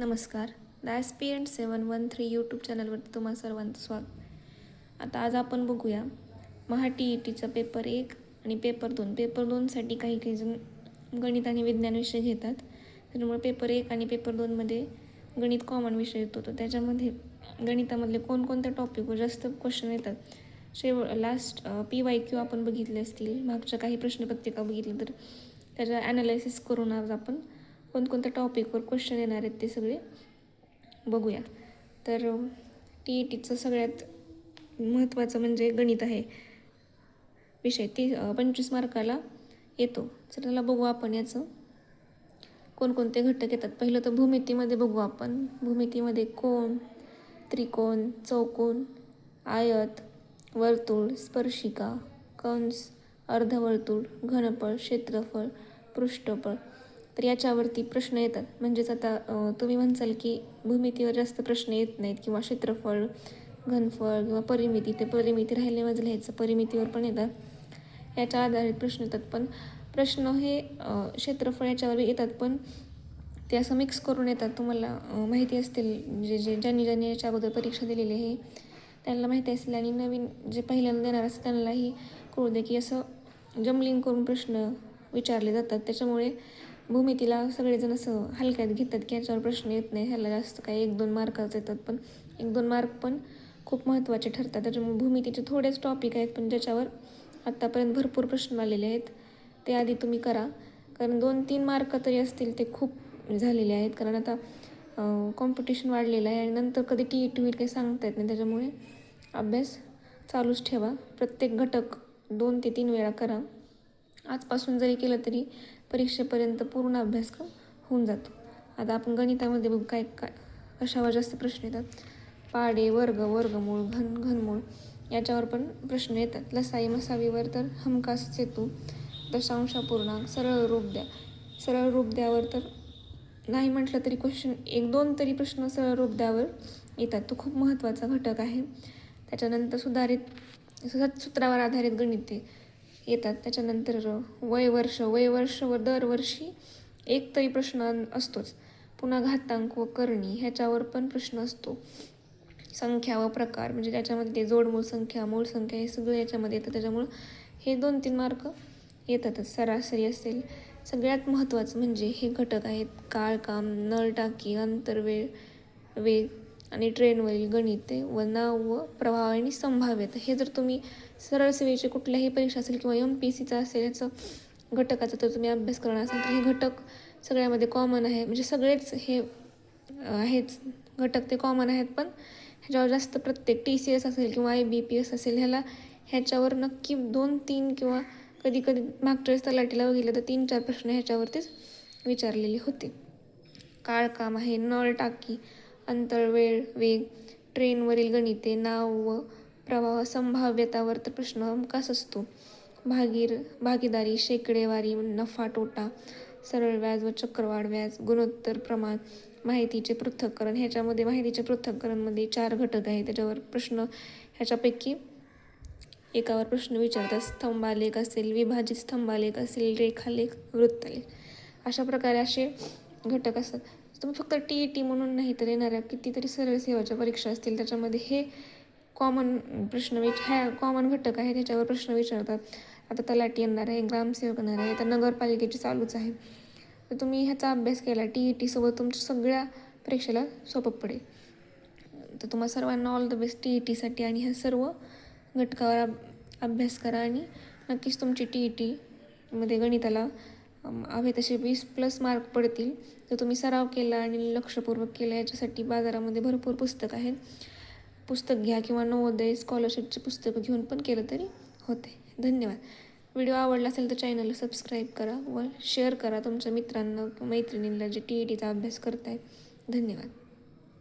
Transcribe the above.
नमस्कार. The end seven one three YouTube चॅनलवरती तुम्हा सर्वांचं स्वागत. आता आज आपण बघूया महा टी ई टीचा पेपर एक आणि पेपर दोन. पेपर दोनसाठी काही काही जण गणित आणि विज्ञान विषय घेतात. त्याच्यामुळे पेपर एक आणि पेपर दोनमध्ये गणित कॉमन विषय येतो. तर त्याच्यामध्ये गणितामधले कोणकोणत्या टॉपिकवर जास्त क्वेश्चन येतात शेव लास्ट पी वाय क्यू आपण बघितले असतील. मागच्या काही प्रश्नपत्रिका बघितल्या तर त्याचं ॲनालायसिस करून आज आपण कोणकोणत्या टॉपिकवर क्वेश्चन येणार आहेत ते सगळे बघूया. तर टी ई टीचं सगळ्यात महत्त्वाचं म्हणजे गणित आहे. विषय ती पंचवीस मार्काला येतो. तर त्याला बघू आपण याचं. कोणकोणते घटक येतात? पहिलं तर भूमितीमध्ये बघू आपण. भूमितीमध्ये कोण त्रिकोण चौकोन आयत वर्तुळ स्पर्शिका कंस अर्धवर्तुळ घनफळ क्षेत्रफळ पृष्ठफळ. तर याच्यावरती प्रश्न येतात. म्हणजेच आता तुम्ही म्हणसाल की भूमितीवर जास्त प्रश्न येत नाहीत किंवा क्षेत्रफळ घनफळ किंवा परिमिती ते परिमिती राहिले माझं लिहायचं परिमितीवर पण येतात. याच्या आधारित प्रश्न येतात. पण प्रश्न हे क्षेत्रफळ याच्यावर येतात पण ते असं मिक्स करून येतात. तुम्हाला माहिती असतील जे जे ज्यांनी ज्यांनी याच्या अगोदर परीक्षा दिलेली आहे त्यांना माहिती असेल आणि नवीन जे पहिल्यांदा देणार असतं त्यांनाही कळू दे की असं जमलिंग करून प्रश्न विचारले जातात. त्याच्यामुळे भूमितीला सगळेजण असं हलक्यात घेतात की याच्यावर प्रश्न येत नाही ह्याला जास्त काही एक दोन मार्कच येतात पण एक दोन मार्क पण खूप महत्त्वाचे ठरतात. त्याच्यामुळे भूमितीचे थोडेच टॉपिक आहेत पण ज्याच्यावर आत्तापर्यंत भरपूर प्रश्न आलेले आहेत ते आधी तुम्ही करा. कारण दोन तीन मार्क तरी असतील ते खूप झालेले आहेत. कारण आता कॉम्पिटिशन वाढलेलं आहे आणि नंतर कधी टी ई टी होईल काही सांगता येत नाही. त्याच्यामुळे अभ्यास चालूच ठेवा. प्रत्येक घटक दोन ते तीन वेळा करा. आजपासून जरी केलं तरी परीक्षेपर्यंत पूर्ण अभ्यासक्रम होऊन जातो. आता आपण गणितामध्ये बघू काय काय कशावर जास्त प्रश्न येतात. पाडे वर्ग वर्गमूळ घन घनमूळ याच्यावर पण प्रश्न येतात. लसाई मसावीवर तर हमखासच येतो दशांशापूर्णांक सरळ रूप द्या. सरळ रूप द्यावर तर नाही म्हटलं तरी क्वेश्चन एक दोन तरी प्रश्न सरळ रूप द्यावर येतात. तो खूप महत्त्वाचा घटक आहे. त्याच्यानंतर सुधारित सूत्रावर आधारित गणिते येतात. त्याच्यानंतर वय वर्ष वय वर्ष व दरवर्षी एक तरी प्रश्न असतोच. पुन्हा घातांक व करणी ह्याच्यावर पण प्रश्न असतो. संख्या व प्रकार म्हणजे त्याच्यामध्ये ते जोडमूळ संख्या मूळ संख्या हे सगळं याच्यामध्ये येतं. त्याच्यामुळं हे दोन तीन मार्क येतातच सरासरी असेल. सगळ्यात महत्त्वाचं म्हणजे हे घटक आहेत. काळकाम नळ टाकी अंतरवेळ वेग आणि ट्रेनवरील गणिते व नाव व प्रवाह आणि संभाव्यता हे जर तुम्ही सरळ सेवेचे कुठल्याही परीक्षा असेल किंवा एम पी सीचा असेल याचं घटकाचा जर तुम्ही अभ्यास करणार असाल तर हे घटक सगळ्यामध्ये कॉमन आहे. म्हणजे सगळेच हे आहेच घटक ते कॉमन आहेत पण ह्याच्यावर जास्त प्रत्येक टी सी एस असेल किंवा आय बी पी एस असेल ह्याला ह्याच्यावर नक्की दोन तीन किंवा कधी कधी मागच्या वेळेस तलाटीला बघितलं तर तीन चार प्रश्न ह्याच्यावरतीच विचारलेले होते. काळकाम आहे नळ टाकी अंतर वेळ वेग ट्रेनवरील गणिते नाव व प्रवाह संभाव्यतावर तर प्रश्न हमखास असतो. भागीर भागीदारी शेकडेवारी नफा तोटा सरळ व्याज व चक्रवाढ व्याज गुणोत्तर प्रमाण माहितीचे पृथक्करण ह्याच्यामध्ये माहितीचे पृथक्करणमध्ये चार घटक आहेत. त्याच्यावर प्रश्न ह्याच्यापैकी एकावर प्रश्न विचारतात. स्तंभालेख असेल विभाजित स्तंभालेख असेल रेखालेख वृत्तलेख. अशा प्रकारे असे घटक असतात. तुम्ही फक्त टी ई टी म्हणून नाही तर येणाऱ्या कितीतरी सर्व सेवाच्या परीक्षा असतील त्याच्यामध्ये हे कॉमन प्रश्न विच ह्या कॉमन घटक आहे त्याच्यावर प्रश्न विचारतात. आता तलाटी येणार आहे ग्रामसेवक येणार आहे आता नगरपालिकेची चालूच आहे. तर तुम्ही ह्याचा अभ्यास केला टी ई टीसोबत तुमच्या सगळ्या परीक्षेला सोपं पडेल. तर तुम्हाला सर्वांना all the best T E टीसाठी आणि ह्या सर्व घटकावर अभ्यास करा आणि नक्कीच तुमची टी ई टीमध्ये गणिताला हवे तसे वीस प्लस मार्क पडतील. तर तुम्ही सराव केला आणि लक्षपूर्वक केला याच्यासाठी बाजारामध्ये भरपूर पुस्तक आहेत. पुस्तक घ्या किंवा नवोदय स्कॉलरशिपची पुस्तकं घेऊन पण केलं तरी होते. धन्यवाद. व्हिडिओ आवडला असेल तर चॅनलला सबस्क्राईब करा व शेअर करा तुमच्या मित्रांना मैत्रिणींना जे टी ई टीचा अभ्यास करताय धन्यवाद.